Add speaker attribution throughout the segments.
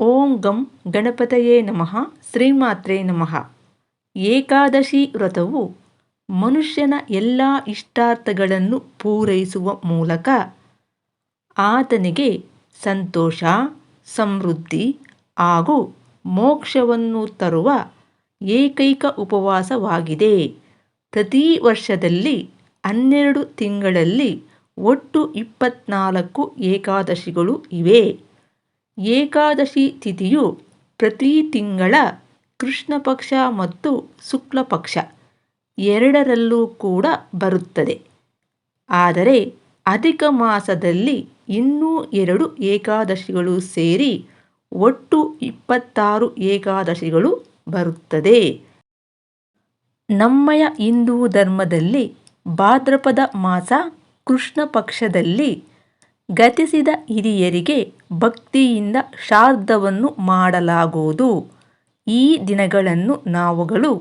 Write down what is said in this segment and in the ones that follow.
Speaker 1: ಓಂ ಗಂ ಗಣಪತಯೇ ನಮಃ, ಶ್ರೀಮಾತ್ರೇ ನಮಃ. ಏಕಾದಶಿ ವ್ರತವು ಮನುಷ್ಯನ ಎಲ್ಲ ಇಷ್ಟಾರ್ಥಗಳನ್ನು ಪೂರೈಸುವ ಮೂಲಕ ಆತನಿಗೆ ಸಂತೋಷ, ಸಮೃದ್ಧಿ ಹಾಗೂ ಮೋಕ್ಷವನ್ನು ತರುವ ಏಕೈಕ ಉಪವಾಸವಾಗಿದೆ. ಪ್ರತಿ ವರ್ಷದಲ್ಲಿ ಹನ್ನೆರಡು ತಿಂಗಳಲ್ಲಿ ಒಟ್ಟು ಇಪ್ಪತ್ನಾಲ್ಕು ಏಕಾದಶಿಗಳು ಇವೆ. ಏಕಾದಶಿ ತಿಥಿಯು ಪ್ರತಿ ತಿಂಗಳ ಕೃಷ್ಣ ಪಕ್ಷ ಮತ್ತು ಶುಕ್ಲ ಪಕ್ಷ ಎರಡರಲ್ಲೂ ಕೂಡ ಬರುತ್ತದೆ. ಆದರೆ ಅಧಿಕ ಮಾಸದಲ್ಲಿ ಇನ್ನೂ ಎರಡು ಏಕಾದಶಿಗಳು ಸೇರಿ ಒಟ್ಟು ಇಪ್ಪತ್ತಾರು ಏಕಾದಶಿಗಳು ಬರುತ್ತದೆ. ನಮ್ಮಯ ಹಿಂದೂ ಧರ್ಮದಲ್ಲಿ ಭಾದ್ರಪದ ಮಾಸ ಕೃಷ್ಣ ಪಕ್ಷದಲ್ಲಿ ಗತಿಸಿದ ಹಿರಿಯರಿಗೆ ಭಕ್ತಿಯಿಂದ ಶ್ರಾದ್ದವನ್ನು ಮಾಡಲಾಗುವುದು. ಈ ದಿನಗಳನ್ನು ನಾವುಗಳು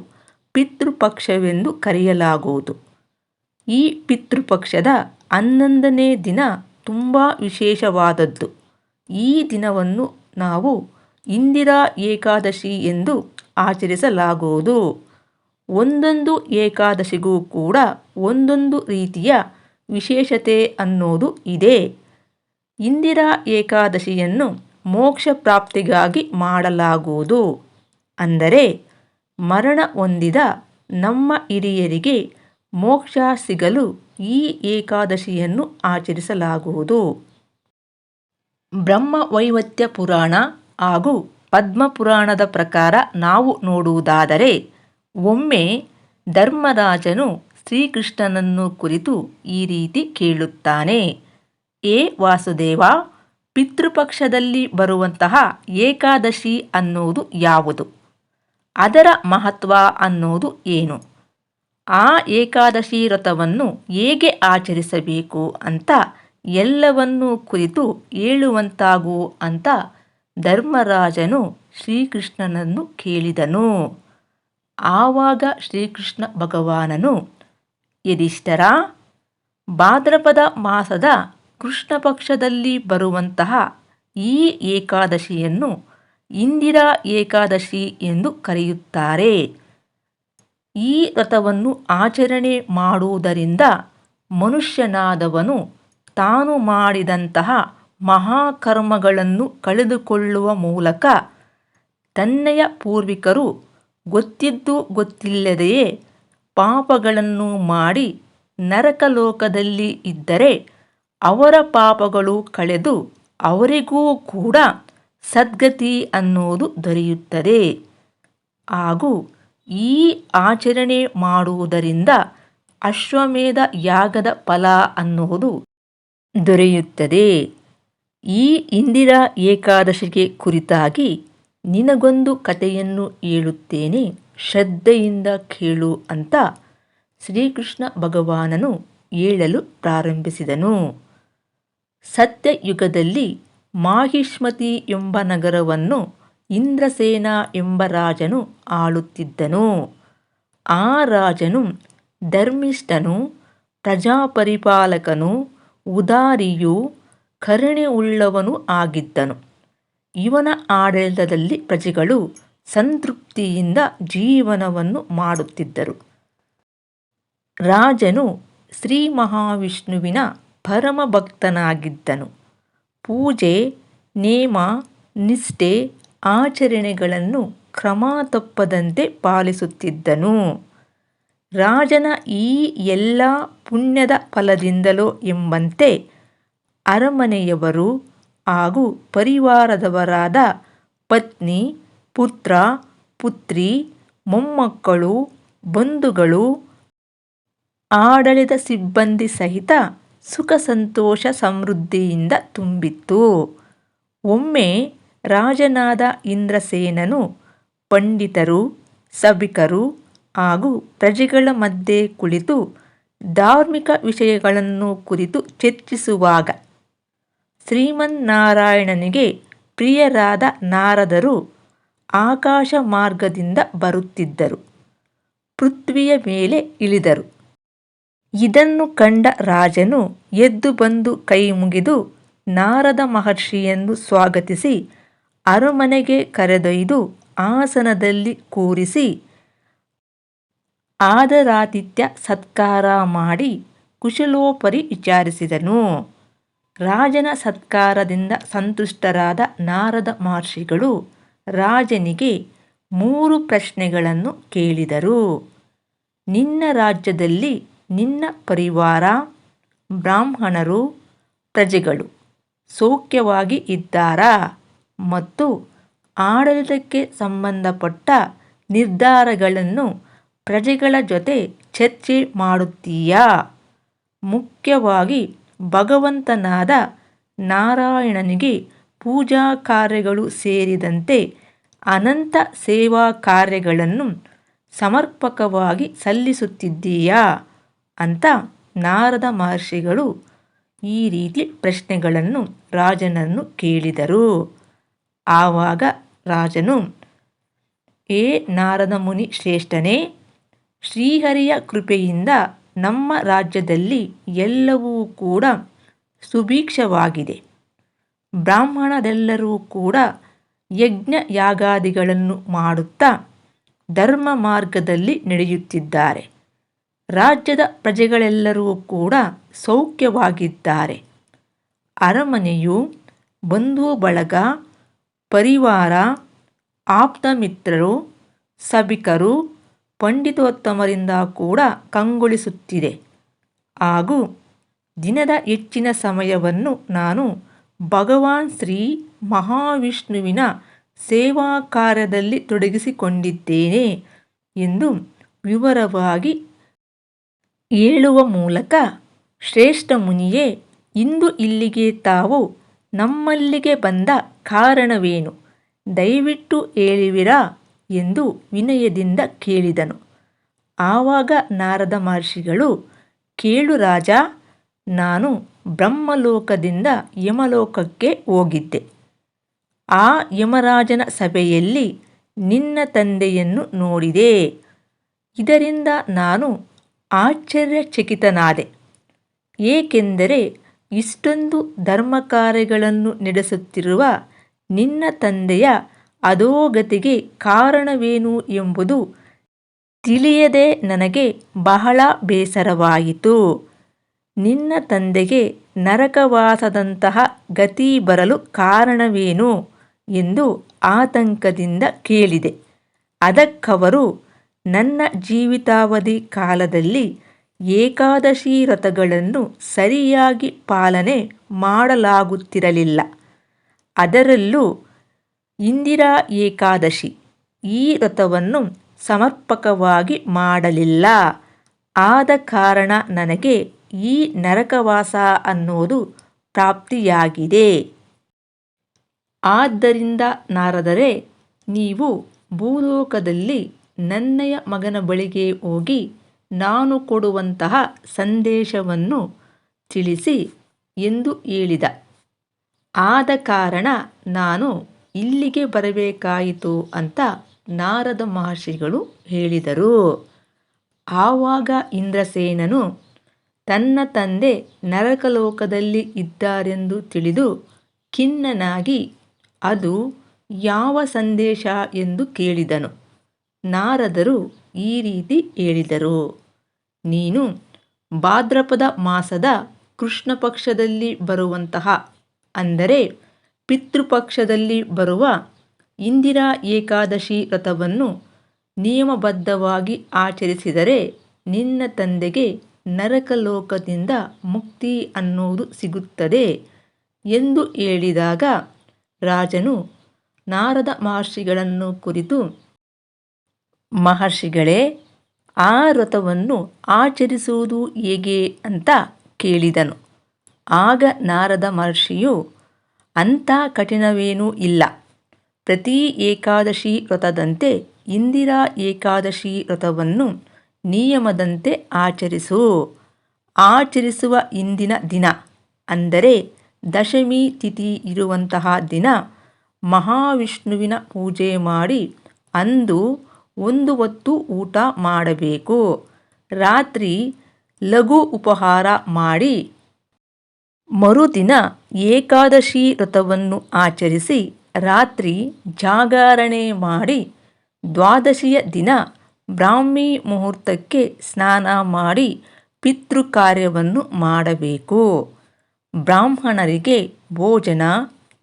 Speaker 1: ಪಿತೃಪಕ್ಷವೆಂದು ಕರೆಯಲಾಗುವುದು. ಈ ಪಿತೃಪಕ್ಷದ ಹನ್ನೊಂದನೇ ದಿನ ತುಂಬ ವಿಶೇಷವಾದದ್ದು. ಈ ದಿನವನ್ನು ನಾವು ಇಂದಿರಾ ಏಕಾದಶಿ ಎಂದು ಆಚರಿಸಲಾಗುವುದು. ಒಂದೊಂದು ಏಕಾದಶಿಗೂ ಕೂಡ ಒಂದೊಂದು ರೀತಿಯ ವಿಶೇಷತೆ ಅನ್ನೋದು ಇದೆ. ಇಂದಿರಾ ಏಕಾದಶಿಯನ್ನು ಮೋಕ್ಷ ಪ್ರಾಪ್ತಿಗಾಗಿ ಮಾಡಲಾಗುವುದು. ಅಂದರೆ, ಮರಣ ಹೊಂದಿದ ನಮ್ಮ ಹಿರಿಯರಿಗೆ ಮೋಕ್ಷ ಸಿಗಲು ಈ ಏಕಾದಶಿಯನ್ನು ಆಚರಿಸಲಾಗುವುದು. ಬ್ರಹ್ಮವೈವತ್ಯ ಪುರಾಣ ಹಾಗೂ ಪದ್ಮಪುರಾಣದ ಪ್ರಕಾರ ನಾವು ನೋಡುವುದಾದರೆ, ಒಮ್ಮೆ ಧರ್ಮರಾಜನು ಶ್ರೀಕೃಷ್ಣನನ್ನು ಕುರಿತು ಈ ರೀತಿ ಕೇಳುತ್ತಾನೆ. ಏ ವಾಸುದೇವ, ಪಿತೃಪಕ್ಷದಲ್ಲಿ ಬರುವಂತಹ ಏಕಾದಶಿ ಅನ್ನೋದು ಯಾವುದು? ಅದರ ಮಹತ್ವ ಅನ್ನೋದು ಏನು? ಆ ಏಕಾದಶಿ ವ್ರತವನ್ನು ಹೇಗೆ ಆಚರಿಸಬೇಕು ಅಂತ ಎಲ್ಲವನ್ನೂ ಕುರಿತು ಹೇಳುವಂತಾಗು ಅಂತ ಧರ್ಮರಾಜನು ಶ್ರೀಕೃಷ್ಣನನ್ನು ಕೇಳಿದನು. ಆವಾಗ ಶ್ರೀಕೃಷ್ಣ ಭಗವಾನನು ಯದಿಷ್ಟರ ಭಾದ್ರಪದ ಮಾಸದ ಕೃಷ್ಣ ಪಕ್ಷದಲ್ಲಿ ಬರುವಂತಹ ಈ ಏಕಾದಶಿಯನ್ನು ಇಂದಿರಾ ಏಕಾದಶಿ ಎಂದು ಕರೆಯುತ್ತಾರೆ. ಈ ವ್ರತವನ್ನು ಆಚರಣೆ ಮಾಡುವುದರಿಂದ ಮನುಷ್ಯನಾದವನು ತಾನು ಮಾಡಿದಂತಹ ಮಹಾಕರ್ಮಗಳನ್ನು ಕಳೆದುಕೊಳ್ಳುವ ಮೂಲಕ ತನ್ನೆಯ ಪೂರ್ವಿಕರು ಗೊತ್ತಿದ್ದು ಗೊತ್ತಿಲ್ಲದೆಯೇ ಪಾಪಗಳನ್ನು ಮಾಡಿ ನರಕಲೋಕದಲ್ಲಿ ಇದ್ದರೆ ಅವರ ಪಾಪಗಳು ಕಳೆದು ಅವರಿಗೂ ಕೂಡ ಸದ್ಗತಿ ಅನ್ನೋದು ದೊರೆಯುತ್ತದೆ. ಹಾಗೂ ಈ ಆಚರಣೆ ಮಾಡುವುದರಿಂದ ಅಶ್ವಮೇಧ ಯಾಗದ ಫಲ ಅನ್ನುವುದು ದೊರೆಯುತ್ತದೆ. ಈ ಇಂದಿರಾ ಏಕಾದಶಿಗೆ ಕುರಿತಾಗಿ ನಿನಗೊಂದು ಕಥೆಯನ್ನು ಹೇಳುತ್ತೇನೆ. ಶ್ರದ್ಧೆಯಿಂದ ಕೇಳು ಅಂತ ಶ್ರೀಕೃಷ್ಣ ಭಗವಾನನು ಹೇಳಲು ಪ್ರಾರಂಭಿಸಿದನು. ಸತ್ಯಯುಗದಲ್ಲಿ ಮಾಹಿಷ್ಮತಿ ಎಂಬ ನಗರವನ್ನು ಇಂದ್ರಸೇನ ಎಂಬ ರಾಜನು ಆಳುತ್ತಿದ್ದನು. ಆ ರಾಜನು ಧರ್ಮಿಷ್ಠನು, ಪ್ರಜಾಪರಿಪಾಲಕನು, ಉದಾರಿಯೂ, ಕರುಣೆಯುಳ್ಳವನು ಆಗಿದ್ದನು. ಇವನ ಆಡಳಿತದಲ್ಲಿ ಪ್ರಜೆಗಳು ಸಂತೃಪ್ತಿಯಿಂದ ಜೀವನವನ್ನು ಮಾಡುತ್ತಿದ್ದರು. ರಾಜನು ಶ್ರೀ ಮಹಾವಿಷ್ಣುವಿನ ಪರಮ ಭಕ್ತನಾಗಿದ್ದನು ಪೂಜೆ, ನೇಮ, ನಿಷ್ಠೆ, ಆಚರಣೆಗಳನ್ನು ಕ್ರಮ ತಪ್ಪದಂತೆ ಪಾಲಿಸುತ್ತಿದ್ದನು. ರಾಜನ ಈ ಎಲ್ಲ ಪುಣ್ಯದ ಫಲದಿಂದಲೋ ಎಂಬಂತೆ ಅರಮನೆಯವರು ಹಾಗೂ ಪರಿವಾರದವರಾದ ಪತ್ನಿ, ಪುತ್ರ, ಪುತ್ರಿ, ಮೊಮ್ಮಕ್ಕಳು, ಬಂಧುಗಳು, ಆಡಳಿತ ಸಿಬ್ಬಂದಿ ಸಹಿತ ಸುಖ ಸಂತೋಷ ಸಮೃದ್ಧಿಯಿಂದ ತುಂಬಿತ್ತು. ಒಮ್ಮೆ ರಾಜನಾದ ಇಂದ್ರಸೇನನು ಪಂಡಿತರು, ಸಭಿಕರು ಹಾಗೂ ಪ್ರಜೆಗಳ ಮಧ್ಯೆ ಕುಳಿತು ಧಾರ್ಮಿಕ ವಿಷಯಗಳನ್ನು ಕುರಿತು ಚರ್ಚಿಸುವಾಗ ಶ್ರೀಮನ್ನಾರಾಯಣನಿಗೆ ಪ್ರಿಯರಾದ ನಾರದರು ಆಕಾಶ ಮಾರ್ಗದಿಂದ ಬರುತ್ತಿದ್ದರು. ಪೃಥ್ವಿಯ ಮೇಲೆ ಇಳಿದರು. ಇದನ್ನು ಕಂಡ ರಾಜನು ಎದ್ದು ಬಂದು ಕೈ ಮುಗಿದು ನಾರದ ಮಹರ್ಷಿಯನ್ನು ಸ್ವಾಗತಿಸಿ ಅರಮನೆಗೆ ಕರೆದೊಯ್ದು ಆಸನದಲ್ಲಿ ಕೂರಿಸಿ ಆದರಾತಿಥ್ಯ ಸತ್ಕಾರ ಮಾಡಿ ಕುಶಲೋಪರಿ ವಿಚಾರಿಸಿದನು. ರಾಜನ ಸತ್ಕಾರದಿಂದ ಸಂತುಷ್ಟರಾದ ನಾರದ ಮಹರ್ಷಿಗಳು ರಾಜನಿಗೆ ಮೂರು ಪ್ರಶ್ನೆಗಳನ್ನು ಕೇಳಿದರು. ನಿನ್ನ ರಾಜ್ಯದಲ್ಲಿ ನಿನ್ನ ಪರಿವಾರ, ಬ್ರಾಹ್ಮಣರು, ಪ್ರಜೆಗಳು ಸೌಖ್ಯವಾಗಿ ಇದ್ದಾರಾ ಮತ್ತು ಆಡಳಿತಕ್ಕೆ ಸಂಬಂಧಪಟ್ಟ ನಿರ್ಧಾರಗಳನ್ನು ಪ್ರಜೆಗಳ ಜೊತೆ ಚರ್ಚೆ ಮಾಡುತ್ತೀಯಾ? ಮುಖ್ಯವಾಗಿ ಭಗವಂತನಾದ ನಾರಾಯಣನಿಗೆ ಪೂಜಾ ಕಾರ್ಯಗಳು ಸೇರಿದಂತೆ ಅನಂತ ಸೇವಾ ಕಾರ್ಯಗಳನ್ನು ಸಮರ್ಪಕವಾಗಿ ಸಲ್ಲಿಸುತ್ತಿದ್ದೀಯಾ? ಅಂತ ನಾರದ ಮಹರ್ಷಿಗಳು ಈ ರೀತಿ ಪ್ರಶ್ನೆಗಳನ್ನು ರಾಜನನ್ನು ಕೇಳಿದರು. ಆವಾಗ ರಾಜನು, ಏ ನಾರದ ಮುನಿ ಶ್ರೇಷ್ಠನೇ, ಶ್ರೀಹರಿಯ ಕೃಪೆಯಿಂದ ನಮ್ಮ ರಾಜ್ಯದಲ್ಲಿ ಎಲ್ಲವೂ ಕೂಡ ಸುಭೀಕ್ಷವಾಗಿದೆ. ಬ್ರಾಹ್ಮಣರೆಲ್ಲರೂ ಕೂಡ ಯಜ್ಞ ಯಾಗಾದಿಗಳನ್ನು ಮಾಡುತ್ತಾ ಧರ್ಮ ಮಾರ್ಗದಲ್ಲಿ ನಡೆಯುತ್ತಿದ್ದಾರೆ. ರಾಜ್ಯದ ಪ್ರಜೆಗಳೆಲ್ಲರೂ ಕೂಡ ಸೌಖ್ಯವಾಗಿದ್ದಾರೆ. ಅರಮನೆಯು ಬಂಧು ಬಳಗ, ಪರಿವಾರ, ಆಪ್ತ ಮಿತ್ರರು, ಸಭಿಕರು, ಪಂಡಿತೋತ್ತಮರಿಂದ ಕೂಡ ಕಂಗೊಳಿಸುತ್ತಿದೆ. ಹಾಗೂ ದಿನದ ಹೆಚ್ಚಿನ ಸಮಯವನ್ನು ನಾನು ಭಗವಾನ್ ಶ್ರೀ ಮಹಾವಿಷ್ಣುವಿನ ಸೇವಾ ಕಾರ್ಯದಲ್ಲಿ ತೊಡಗಿಸಿಕೊಂಡಿದ್ದೇನೆ ಎಂದು ವಿವರವಾಗಿ ಹೇಳುವ ಮೂಲಕ ಶ್ರೇಷ್ಠ ಮುನಿಯೇ, ಇಂದು ಇಲ್ಲಿಗೆ ತಾವು ನಮ್ಮಲ್ಲಿಗೆ ಬಂದ ಕಾರಣವೇನು? ದಯವಿಟ್ಟು ಹೇಳುವಿರಾ? ಎಂದು ವಿನಯದಿಂದ ಕೇಳಿದನು. ಆವಾಗ ನಾರದ ಮಹರ್ಷಿಗಳು, ಕೇಳು ರಾಜ, ನಾನು ಬ್ರಹ್ಮಲೋಕದಿಂದ ಯಮಲೋಕಕ್ಕೆ ಹೋಗಿದ್ದೆ. ಆ ಯಮರಾಜನ ಸಭೆಯಲ್ಲಿ ನಿನ್ನ ತಂದೆಯನ್ನು ನೋಡಿದೆ. ಇದರಿಂದ ನಾನು ಆಶ್ಚರ್ಯಚಕಿತನಾದೆ. ಏಕೆಂದರೆ ಇಷ್ಟೊಂದು ಧರ್ಮ ಕಾರ್ಯಗಳನ್ನು ನಡೆಸುತ್ತಿರುವ ನಿನ್ನ ತಂದೆಯ ಅಧೋಗತಿಗೆ ಕಾರಣವೇನು ಎಂಬುದು ತಿಳಿಯದೆ ನನಗೆ ಬಹಳ ಬೇಸರವಾಯಿತು. ನಿನ್ನ ತಂದೆಗೆ ನರಕವಾಸದಂತಹ ಗತಿ ಬರಲು ಕಾರಣವೇನು ಎಂದು ಆತಂಕದಿಂದ ಕೇಳಿದೆ. ಅದಕ್ಕವರು ನನ್ನ ಜೀವಿತಾವಧಿ ಕಾಲದಲ್ಲಿ ಏಕಾದಶಿ ವ್ರತಗಳನ್ನು ಸರಿಯಾಗಿ ಪಾಲನೆ ಮಾಡಲಾಗುತ್ತಿರಲಿಲ್ಲ. ಅದರಲ್ಲೂ ಇಂದಿರಾ ಏಕಾದಶಿ ಈ ವ್ರತವನ್ನು ಸಮರ್ಪಕವಾಗಿ ಮಾಡಲಿಲ್ಲ. ಆದ ಕಾರಣ ನನಗೆ ಈ ನರಕವಾಸ ಅನ್ನೋದು ಪ್ರಾಪ್ತಿಯಾಗಿದೆ. ಆದ್ದರಿಂದ ನಾರದರೆ, ನೀವು ಭೂಲೋಕದಲ್ಲಿ ನನ್ನಯ ಮಗನ ಬಳಿಗೆ ಹೋಗಿ ನಾನು ಕೊಡುವಂತಹ ಸಂದೇಶವನ್ನು ತಿಳಿಸಿ ಎಂದು ಹೇಳಿದ. ಆದ ಕಾರಣ ನಾನು ಇಲ್ಲಿಗೆ ಬರಬೇಕಾಯಿತು ಅಂತ ನಾರದ ಮಹರ್ಷಿಗಳು ಹೇಳಿದರು. ಆವಾಗ ಇಂದ್ರಸೇನನು ತನ್ನ ತಂದೆ ನರಕಲೋಕದಲ್ಲಿ ಇದ್ದಾರೆಂದು ತಿಳಿದು ಖಿನ್ನನಾಗಿ ಅದು ಯಾವ ಸಂದೇಶ ಎಂದು ಕೇಳಿದನು. ನಾರದರು ಈ ರೀತಿ ಹೇಳಿದರು. ನೀನು ಭಾದ್ರಪದ ಮಾಸದ ಕೃಷ್ಣ ಪಕ್ಷದಲ್ಲಿ ಬರುವಂತಹ, ಅಂದರೆ ಪಿತೃಪಕ್ಷದಲ್ಲಿ ಬರುವ ಇಂದಿರಾ ಏಕಾದಶಿ ವ್ರತವನ್ನು ನಿಯಮಬದ್ಧವಾಗಿ ಆಚರಿಸಿದರೆ ನಿನ್ನ ತಂದೆಗೆ ನರಕಲೋಕದಿಂದ ಮುಕ್ತಿ ಅನ್ನೋದು ಸಿಗುತ್ತದೆ ಎಂದು ಹೇಳಿದಾಗ ರಾಜನು ನಾರದ ಮಹರ್ಷಿಗಳನ್ನು ಕುರಿತು ಮಹರ್ಷಿಗಳೇ, ಆ ವ್ರತವನ್ನು ಆಚರಿಸುವುದು ಹೇಗೆ ಅಂತ ಕೇಳಿದನು. ಆಗ ನಾರದ ಮಹರ್ಷಿಯು, ಅಂಥ ಕಠಿಣವೇನೂ ಇಲ್ಲ. ಪ್ರತಿ ಏಕಾದಶಿ ವ್ರತದಂತೆ ಇಂದಿರಾ ಏಕಾದಶಿ ವ್ರತವನ್ನು ನಿಯಮದಂತೆ ಆಚರಿಸು. ಆಚರಿಸುವ ಇಂದಿನ ದಿನ ಅಂದರೆ ದಶಮಿ ತಿಥಿ ಇರುವಂತಹ ದಿನ ಮಹಾವಿಷ್ಣುವಿನ ಪೂಜೆ ಮಾಡಿ ಅಂದು ಒಂದು ಹೊತ್ತು ಊಟ ಮಾಡಬೇಕು. ರಾತ್ರಿ ಲಘು ಉಪಹಾರ ಮಾಡಿ ಮರುದಿನ ಏಕಾದಶಿ ವ್ರತವನ್ನು ಆಚರಿಸಿ ರಾತ್ರಿ ಜಾಗರಣೆ ಮಾಡಿ ದ್ವಾದಶಿಯ ದಿನ ಬ್ರಾಹ್ಮಿ ಮುಹೂರ್ತಕ್ಕೆ ಸ್ನಾನ ಮಾಡಿ ಪಿತೃ ಕಾರ್ಯವನ್ನು ಮಾಡಬೇಕು. ಬ್ರಾಹ್ಮಣರಿಗೆ ಭೋಜನ,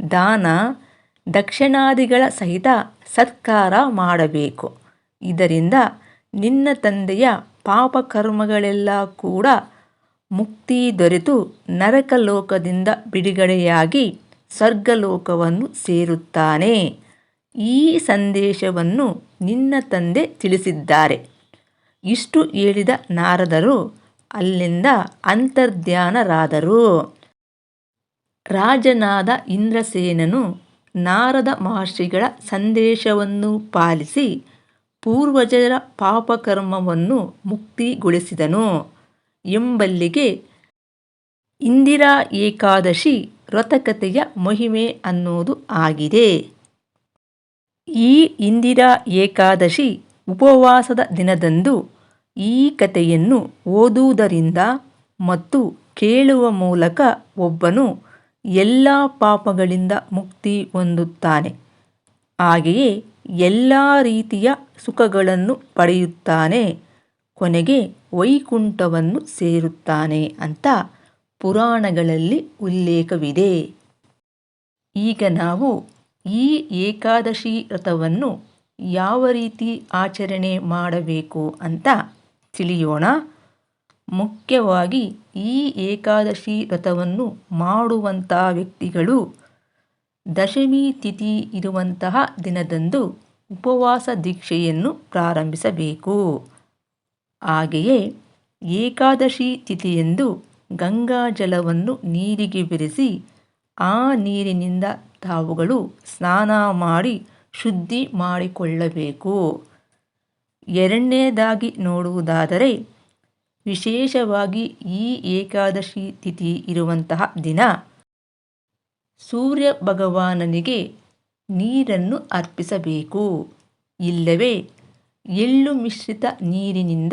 Speaker 1: ದಾನ, ದಕ್ಷಿಣಾದಿಗಳ ಸಹಿತ ಸತ್ಕಾರ ಮಾಡಬೇಕು. ಇದರಿಂದ ನಿನ್ನ ತಂದೆಯ ಪಾಪಕರ್ಮಗಳೆಲ್ಲ ಕೂಡ ಮುಕ್ತಿ ದೊರೆತು ನರಕಲೋಕದಿಂದ ಬಿಡುಗಡೆಯಾಗಿ ಸ್ವರ್ಗಲೋಕವನ್ನು ಸೇರುತ್ತಾನೆ. ಈ ಸಂದೇಶವನ್ನು ನಿನ್ನ ತಂದೆ ತಿಳಿಸಿದ್ದಾರೆ. ಇಷ್ಟು ಹೇಳಿದ ನಾರದರು ಅಲ್ಲಿಂದ ಅಂತರ್ಧ್ಯಾನರಾದರು. ರಾಜನಾದ ಇಂದ್ರಸೇನನು ನಾರದ ಮಹರ್ಷಿಗಳ ಸಂದೇಶವನ್ನು ಪಾಲಿಸಿ ಪೂರ್ವಜರ ಪಾಪಕರ್ಮವನ್ನು ಮುಕ್ತಿಗೊಳಿಸಿದನು. ಎಂಬಲ್ಲಿಗೆ ಇಂದಿರಾ ಏಕಾದಶಿ ವ್ರತಕತೆಯ ಮಹಿಮೆ ಅನ್ನೋದು ಆಗಿದೆ. ಈ ಇಂದಿರಾ ಏಕಾದಶಿ ಉಪವಾಸದ ದಿನದಂದು ಈ ಕಥೆಯನ್ನು ಓದುವುದರಿಂದ ಮತ್ತು ಕೇಳುವ ಮೂಲಕ ಒಬ್ಬನು ಎಲ್ಲ ಪಾಪಗಳಿಂದ ಮುಕ್ತಿ ಹೊಂದುತ್ತಾನೆ. ಹಾಗೆಯೇ ಎಲ್ಲ ರೀತಿಯ ಸುಖಗಳನ್ನು ಪಡೆಯುತ್ತಾನೆ. ಕೊನೆಗೆ ವೈಕುಂಠವನ್ನು ಸೇರುತ್ತಾನೆ ಅಂತ ಪುರಾಣಗಳಲ್ಲಿ ಉಲ್ಲೇಖವಿದೆ. ಈಗ ನಾವು ಈ ಏಕಾದಶಿ ವ್ರತವನ್ನು ಯಾವ ರೀತಿ ಆಚರಣೆ ಮಾಡಬೇಕು ಅಂತ ತಿಳಿಯೋಣ. ಮುಖ್ಯವಾಗಿ ಈ ಏಕಾದಶಿ ವ್ರತವನ್ನು ಮಾಡುವಂಥ ವ್ಯಕ್ತಿಗಳು ದಶಮಿ ತಿಥಿ ಇರುವಂತಹ ದಿನದಂದು ಉಪವಾಸ ದೀಕ್ಷೆಯನ್ನು ಪ್ರಾರಂಭಿಸಬೇಕು. ಹಾಗೆಯೇ ಏಕಾದಶಿ ತಿಥಿಯಂದು ಗಂಗಾ ಜಲವನ್ನು ನೀರಿಗೆ ಬೆರೆಸಿ ಆ ನೀರಿನಿಂದ ತಾವುಗಳು ಸ್ನಾನ ಮಾಡಿ ಶುದ್ಧಿ ಮಾಡಿಕೊಳ್ಳಬೇಕು. ಎರಡನೇದಾಗಿ ನೋಡುವುದಾದರೆ ವಿಶೇಷವಾಗಿ ಈ ಏಕಾದಶಿ ತಿಥಿ ಇರುವಂತಹ ದಿನ ಸೂರ್ಯ ಭಗವಾನನಿಗೆ ನೀರನ್ನು ಅರ್ಪಿಸಬೇಕು. ಇಲ್ಲವೇ, ಎಳ್ಳು ಮಿಶ್ರಿತ ನೀರಿನಿಂದ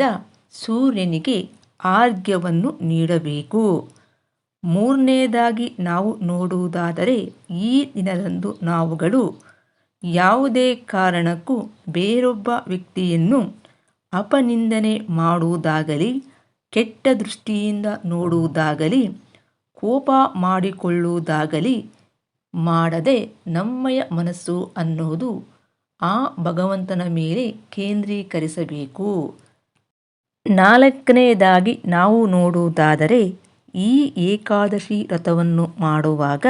Speaker 1: ಸೂರ್ಯನಿಗೆ ಆರ್ಘ್ಯವನ್ನು ನೀಡಬೇಕು. ಮೂರನೇದಾಗಿ ನಾವು ನೋಡುವುದಾದರೆ, ಈ ದಿನದಂದು ನಾವುಗಳು ಯಾವುದೇ ಕಾರಣಕ್ಕೂ ಬೇರೊಬ್ಬ ವ್ಯಕ್ತಿಯನ್ನು ಅಪನಿಂದನೆ ಮಾಡುವುದಾಗಲಿ, ಕೆಟ್ಟ ದೃಷ್ಟಿಯಿಂದ ನೋಡುವುದಾಗಲಿ ಕೋಪ ಮಾಡಿಕೊಳ್ಳುವುದಾಗಲಿ ಮಾಡದೆ ನಮ್ಮಯ ಮನಸ್ಸು ಅನ್ನೋದು ಆ ಭಗವಂತನ ಮೇಲೆ ಕೇಂದ್ರೀಕರಿಸಬೇಕು. ನಾಲ್ಕನೆಯದಾಗಿ ನಾವು ನೋಡುವುದಾದರೆ ಈ ಏಕಾದಶಿ ರಥವನ್ನು ಮಾಡುವಾಗ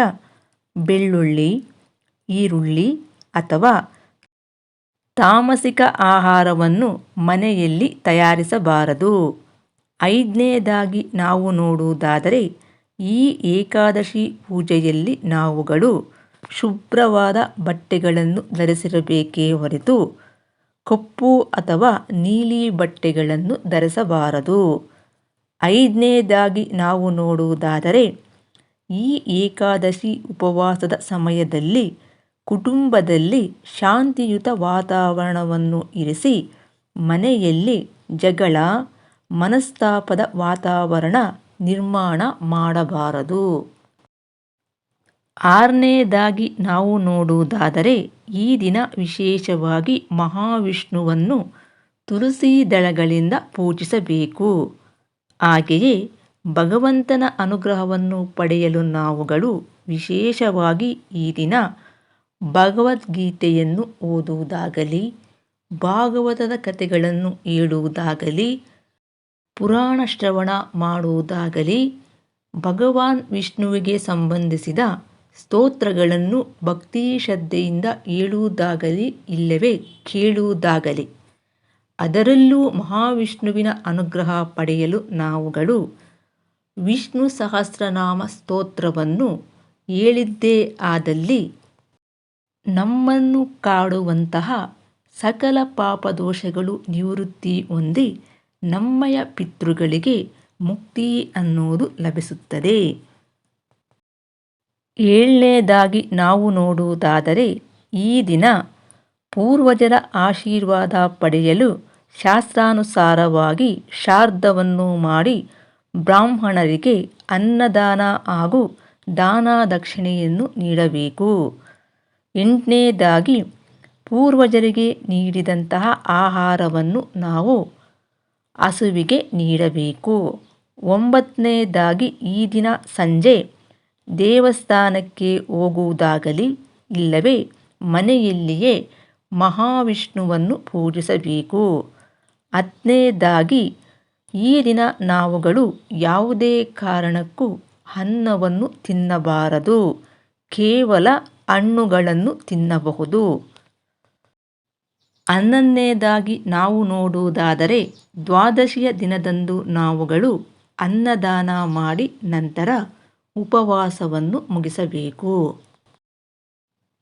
Speaker 1: ಬೆಳ್ಳುಳ್ಳಿ, ಈರುಳ್ಳಿ ಅಥವಾ ತಾಮಸಿಕ ಆಹಾರವನ್ನು ಮನೆಯಲ್ಲಿ ತಯಾರಿಸಬಾರದು. ಐದನೇದಾಗಿ ನಾವು ನೋಡುವುದಾದರೆ ಈ ಏಕಾದಶಿ ಪೂಜೆಯಲ್ಲಿ ನಾವುಗಳು ಶುಭ್ರವಾದ ಬಟ್ಟೆಗಳನ್ನು ಧರಿಸಿರಬೇಕೇ ಹೊರತು ಕಪ್ಪು ಅಥವಾ ನೀಲಿ ಬಟ್ಟೆಗಳನ್ನು ಧರಿಸಬಾರದು. ಐದನೇದಾಗಿ ನಾವು ನೋಡುವುದಾದರೆ, ಈ ಏಕಾದಶಿ ಉಪವಾಸದ ಸಮಯದಲ್ಲಿ ಕುಟುಂಬದಲ್ಲಿ ಶಾಂತಿಯುತ ವಾತಾವರಣವನ್ನು ಇರಿಸಿ ಮನೆಯಲ್ಲಿ ಜಗಳ, ಮನಸ್ತಾಪದ ವಾತಾವರಣ ನಿರ್ಮಾಣ ಮಾಡಬಾರದು. ಆರನೇದಾಗಿ ನಾವು ನೋಡುವುದಾದರೆ, ಈ ದಿನ ವಿಶೇಷವಾಗಿ ಮಹಾವಿಷ್ಣುವನ್ನು ತುಳಸಿ ದಳಗಳಿಂದ ಪೂಜಿಸಬೇಕು. ಹಾಗೆಯೇ ಭಗವಂತನ ಅನುಗ್ರಹವನ್ನು ಪಡೆಯಲು ನಾವುಗಳು ವಿಶೇಷವಾಗಿ ಈ ದಿನ ಭಗವದ್ಗೀತೆಯನ್ನು ಓದುವುದಾಗಲಿ, ಭಾಗವತದ ಕಥೆಗಳನ್ನು ಹೇಳುವುದಾಗಲಿ ಪುರಾಣ ಶ್ರವಣ ಮಾಡುವುದಾಗಲಿ ಭಗವಾನ್ ವಿಷ್ಣುವಿಗೆ ಸಂಬಂಧಿಸಿದ ಸ್ತೋತ್ರಗಳನ್ನು ಭಕ್ತಿ ಶ್ರದ್ಧೆಯಿಂದ ಹೇಳುವುದಾಗಲಿ ಇಲ್ಲವೇ ಕೇಳುವುದಾಗಲಿ. ಅದರಲ್ಲೂ ಮಹಾವಿಷ್ಣುವಿನ ಅನುಗ್ರಹ ಪಡೆಯಲು ನಾವುಗಳು ವಿಷ್ಣು ಸಹಸ್ರನಾಮ ಸ್ತೋತ್ರವನ್ನು ಹೇಳಿದ್ದೇ ಆದಲ್ಲಿ ನಮ್ಮನ್ನು ಕಾಡುವಂತಹ ಸಕಲ ಪಾಪದೋಷಗಳು ನಿವೃತ್ತಿ ಹೊಂದಿ ನಮ್ಮಯ ಪಿತೃಗಳಿಗೆ ಮುಕ್ತಿ ಅನ್ನೋದು ಲಭಿಸುತ್ತದೆ. ಏಳನೇದಾಗಿ ನಾವು ನೋಡುವುದಾದರೆ, ಈ ದಿನ ಪೂರ್ವಜರ ಆಶೀರ್ವಾದ ಪಡೆಯಲು ಶಾಸ್ತ್ರಾನುಸಾರವಾಗಿ ಶಾರ್ದವನ್ನು ಮಾಡಿ ಬ್ರಾಹ್ಮಣರಿಗೆ ಅನ್ನದಾನ ಹಾಗೂ ದಾನ ದಕ್ಷಿಣೆಯನ್ನು ನೀಡಬೇಕು. ಎಂಟನೇದಾಗಿ ಪೂರ್ವಜರಿಗೆ ನೀಡಿದಂತಹ ಆಹಾರವನ್ನು ನಾವು ಹಸುವಿಗೆ ನೀಡಬೇಕು. ಒಂಬತ್ತನೇದಾಗಿ ಈ ದಿನ ಸಂಜೆ ದೇವಸ್ಥಾನಕ್ಕೆ ಹೋಗುವುದಾಗಲಿ ಇಲ್ಲವೇ ಮನೆಯಲ್ಲಿಯೇ ಮಹಾವಿಷ್ಣುವನ್ನು ಪೂಜಿಸಬೇಕು. ಹತ್ತನೇದಾಗಿ ಈ ದಿನ ನಾವುಗಳು ಯಾವುದೇ ಕಾರಣಕ್ಕೂ ಅನ್ನವನ್ನು ತಿನ್ನಬಾರದು. ಕೇವಲ ಹಣ್ಣುಗಳನ್ನು ತಿನ್ನಬಹುದು. ಹನ್ನೊಂದನೇದಾಗಿ ನಾವು ನೋಡುವುದಾದರೆ ದ್ವಾದಶಿಯ ದಿನದಂದು ನಾವುಗಳು ಅನ್ನದಾನ ಮಾಡಿ ನಂತರ ಉಪವಾಸವನ್ನು ಮುಗಿಸಬೇಕು.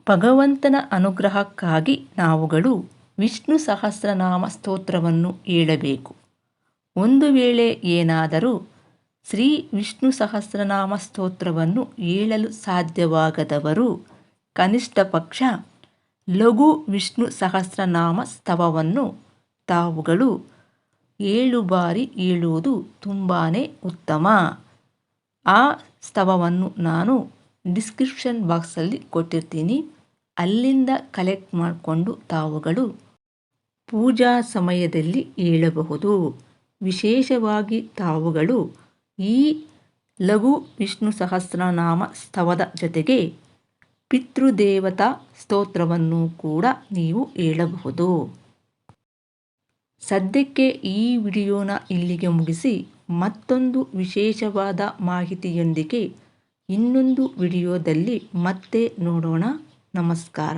Speaker 1: ಭಗವಂತನ ಅನುಗ್ರಹಕ್ಕಾಗಿ ನಾವುಗಳು ವಿಷ್ಣು ಸಹಸ್ರನಾಮ ಸ್ತೋತ್ರವನ್ನು ಹೇಳಬೇಕು ಒಂದು ವೇಳೆ ಏನಾದರೂ ಶ್ರೀ ವಿಷ್ಣು ಸಹಸ್ರನಾಮ ಸ್ತೋತ್ರವನ್ನು ಹೇಳಲು ಸಾಧ್ಯವಾಗದವರು ಕನಿಷ್ಠ ಪಕ್ಷ ಲಘು ವಿಷ್ಣು ಸಹಸ್ರನಾಮ ಸ್ತವವನ್ನು ತಾವುಗಳು ಏಳು ಬಾರಿ ಹೇಳುವುದು ತುಂಬಾ ಉತ್ತಮ. ಆ ಸ್ತವವನ್ನು ನಾನು ಡಿಸ್ಕ್ರಿಪ್ಷನ್ ಬಾಕ್ಸಲ್ಲಿ ಕೊಟ್ಟಿರ್ತೀನಿ. ಅಲ್ಲಿಂದ ಕಲೆಕ್ಟ್ ಮಾಡಿಕೊಂಡು ತಾವುಗಳು ಪೂಜಾ ಸಮಯದಲ್ಲಿ ಹೇಳಬಹುದು ವಿಶೇಷವಾಗಿ ತಾವುಗಳು ಈ ಲಘು ವಿಷ್ಣು ಸಹಸ್ರನಾಮ ಸ್ತವದ ಜೊತೆಗೆ ಪಿತೃದೇವತಾ ಸ್ತೋತ್ರವನ್ನು ಕೂಡ ನೀವು ಹೇಳಬಹುದು. ಸದ್ಯಕ್ಕೆ ಈ ವಿಡಿಯೋನ ಇಲ್ಲಿಗೆ ಮುಗಿಸಿ ಮತ್ತೊಂದು ವಿಶೇಷವಾದ ಮಾಹಿತಿಯೊಂದಿಗೆ ಇನ್ನೊಂದು ವಿಡಿಯೋದಲ್ಲಿ ಮತ್ತೆ ನೋಡೋಣ. ನಮಸ್ಕಾರ.